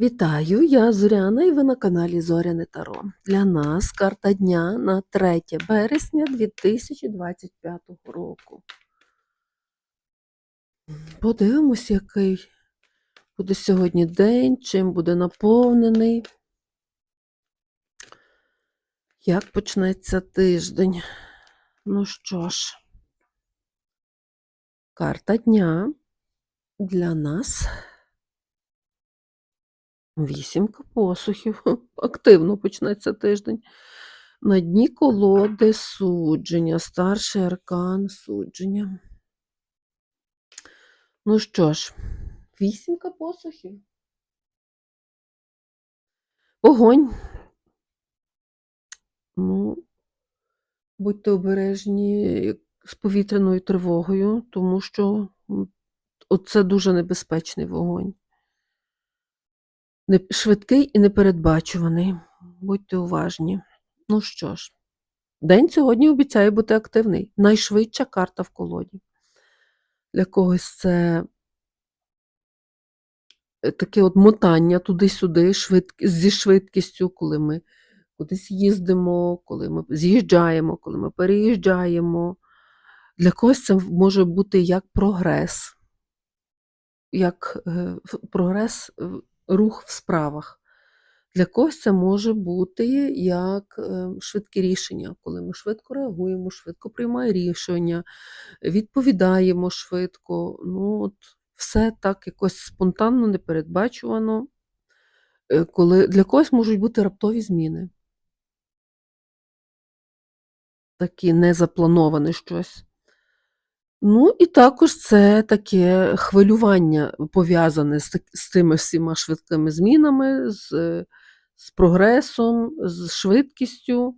Вітаю, я Зоряна і ви на каналі Зоряне Таро. Для нас карта дня на 3 березня 2025 року. Подивимось, який буде сьогодні день, чим буде наповнений. Як почнеться тиждень? Ну що ж, карта дня для нас Вісімка посухів. Активно почнеться тиждень. На дні колоди судження, старший аркан судження. Ну що ж, вісімка посухів. Огонь. Ну, будьте обережні з повітряною тривогою, тому що оце дуже небезпечний вогонь. Швидкий і непередбачуваний. Будьте уважні. Ну що ж, день сьогодні обіцяє бути активний. Найшвидша карта в колоді. Для когось це е, таке от мотання туди-сюди швидк... зі швидкістю, коли ми кудись їздимо, коли ми з'їжджаємо, коли ми переїжджаємо. Для когось це може бути як прогрес, як е, прогрес, рух в справах. Для когось це може бути як е, швидкі рішення, коли ми швидко реагуємо, швидко приймаємо рішення, відповідаємо швидко. Ну, от все так якось спонтанно, непередбачувано. Е, Коли для когось можуть бути раптові зміни. Такі незаплановане щось. Ну, і також це таке хвилювання пов'язане з, з тими всіма швидкими змінами, з, е, з прогресом, з швидкістю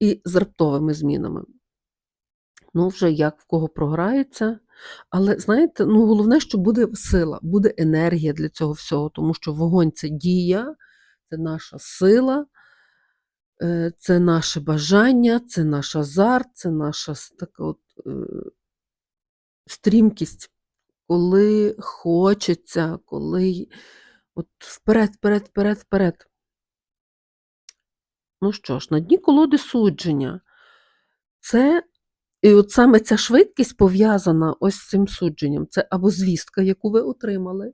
і з раптовими змінами. Ну, вже як в кого програється. Але знаєте, ну, головне, що буде сила, буде енергія для цього всього, тому що вогонь це дія, це наша сила, е, це наше бажання, це наш азарт, це наша така от, е, стрімкість, коли хочеться, коли от вперед, вперед, вперед, вперед. Ну що ж, на дні колоди судження. Це, і от саме ця швидкість пов'язана ось з цим судженням. Це або звістка, яку ви отримали,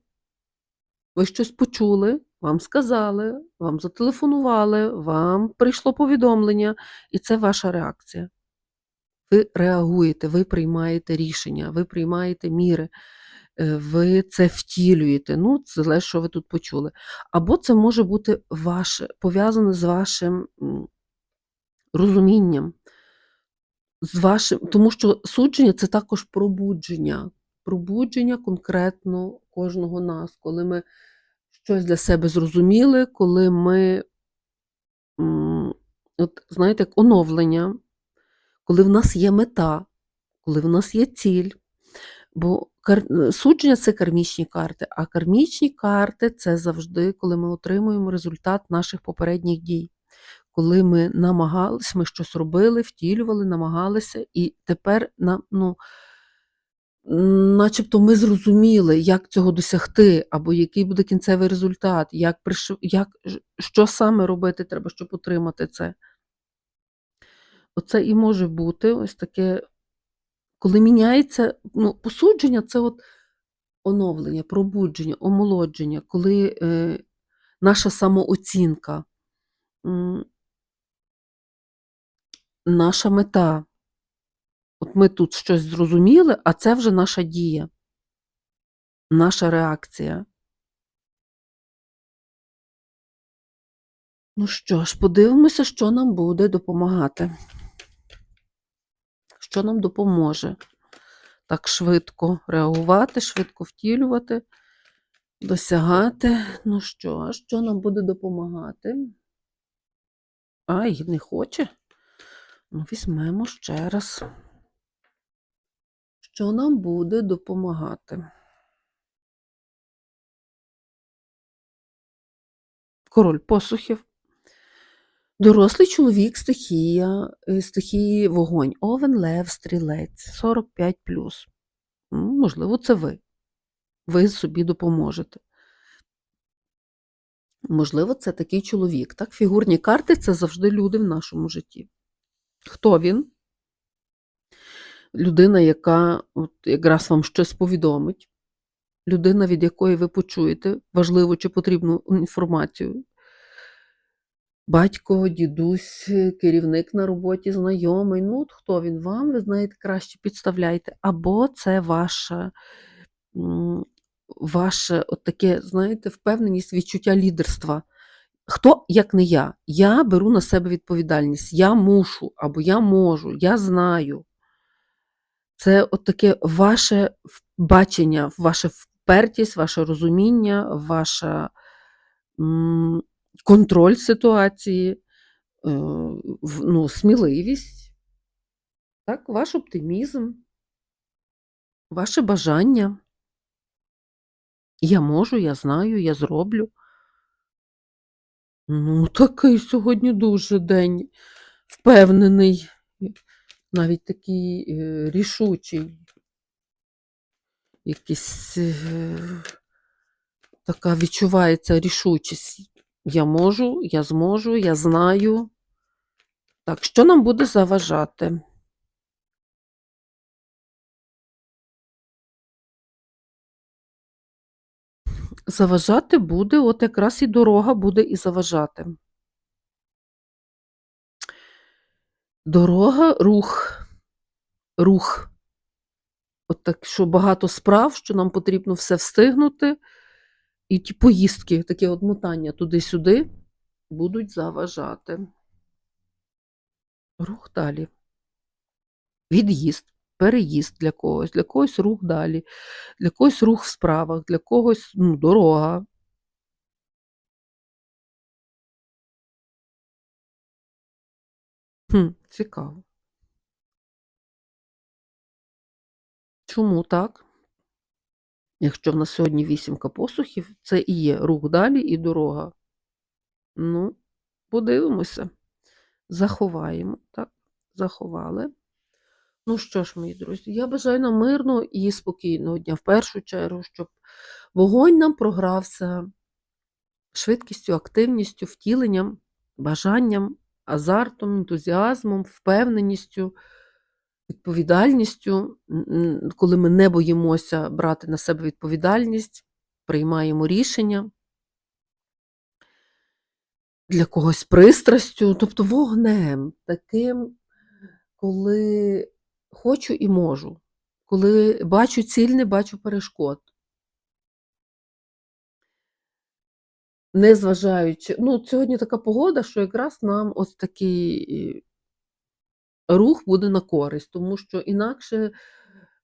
ви щось почули, вам сказали, вам зателефонували, вам прийшло повідомлення, і це ваша реакція. Ви реагуєте, ви приймаєте рішення, ви приймаєте міри, е, ви це втілюєте. Ну, це залежить, що ви тут почули. Або це може бути ваше, пов'язане з вашим розумінням, з вашим, тому що судження це також пробудження. Пробудження конкретно кожного нас, коли ми щось для себе зрозуміли, коли ми, от, знаєте, як оновлення, коли в нас є мета, коли в нас є ціль. Бо е, судження це кармічні карти, а кармічні карти це завжди, коли ми отримуємо результат наших попередніх дій. Коли ми намагались, ми щось робили, втілювали, намагалися, і тепер нам, ну, начебто ми зрозуміли, як цього досягти, або який буде кінцевий результат, як, як... що саме робити треба, щоб отримати це. Оце і може бути ось таке, коли міняється, ну, посудження це от оновлення, пробудження, омолодження, коли е, наша самооцінка, м, наша мета. От ми тут щось зрозуміли, а це вже наша дія, наша реакція. Ну що ж, подивимося, що нам буде допомагати. Що нам допоможе так швидко реагувати, швидко втілювати, досягати. Ну що, а що нам буде допомагати? Ай, не хоче. Ну, візьмемо ще раз. Що нам буде допомагати? Король посухів. Дорослий чоловік, стихія, е, стихії вогонь, овен, лев, стрілець, 45 Можливо, це ви. Ви собі допоможете. Можливо, це такий чоловік. Так? Фігурні карти це завжди люди в нашому житті. Хто він? Людина, яка от якраз вам щось повідомить, людина, від якої ви почуєте важливу чи потрібну інформацію. Батько, дідусь, керівник на роботі, знайомий. Ну, от хто він вам, ви знаєте, краще підставляйте. Або це ваша, ваше от таке, знаєте, впевненість, відчуття лідерства. Хто, як не я? Я беру на себе відповідальність. Я мушу, або я можу, я знаю. Це от таке ваше бачення, ваша впертість, ваше розуміння, ваша контроль ситуації, е, ну, сміливість, так, ваш оптимізм, ваше бажання. Я можу, я знаю, я зроблю. Ну, такий сьогодні дуже день впевнений, навіть такий е, рішучий. Якийсь е, така відчувається рішучість. Я можу, я зможу, я знаю. Так, що нам буде заважати? Заважати буде, от якраз і дорога буде і заважати. Дорога, рух, рух. От так, що багато справ, що нам потрібно все встигнути, і ті поїздки, таке от мотання туди-сюди будуть заважати. Рух далі. Від'їзд, переїзд для когось, для когось рух далі, для когось рух в справах, для когось ну, дорога. Хм, цікаво. Чому так? Якщо в нас сьогодні вісімка посухів, це і є рух далі і дорога. Ну, подивимося. Заховаємо, так? Заховали. Ну що ж, мої друзі, я бажаю нам мирного і спокійного дня. В першу чергу, щоб вогонь нам програвся швидкістю, активністю, втіленням, бажанням, азартом, ентузіазмом, впевненістю, відповідальністю, коли ми не боїмося брати на себе відповідальність, приймаємо рішення. Для когось пристрастю, тобто вогнем, таким, коли хочу і можу, коли бачу ціль, не бачу перешкод. Незважаючи, ну, сьогодні така погода, що якраз нам ось такий рух буде на користь, тому що інакше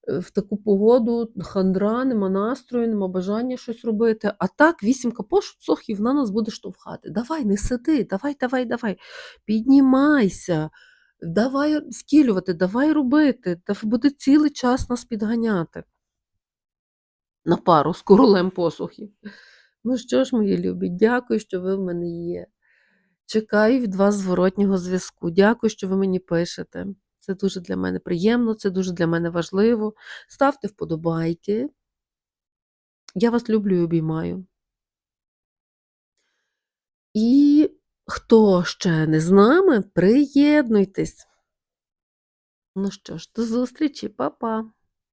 е, в таку погоду хандра, нема настрою, нема бажання щось робити. А так вісімка посухів на нас буде штовхати. Давай, не сиди, давай, давай, давай, піднімайся, давай втілювати, давай робити, та буде цілий час нас підганяти. На пару з королем посухів. Ну що ж, мої любі, дякую, що ви в мене є. Чекаю від вас зворотнього зв'язку. Дякую, що ви мені пишете. Це дуже для мене приємно, це дуже для мене важливо. Ставте вподобайки. Я вас люблю і обіймаю. І хто ще не з нами, приєднуйтесь. Ну що ж, до зустрічі, па-па!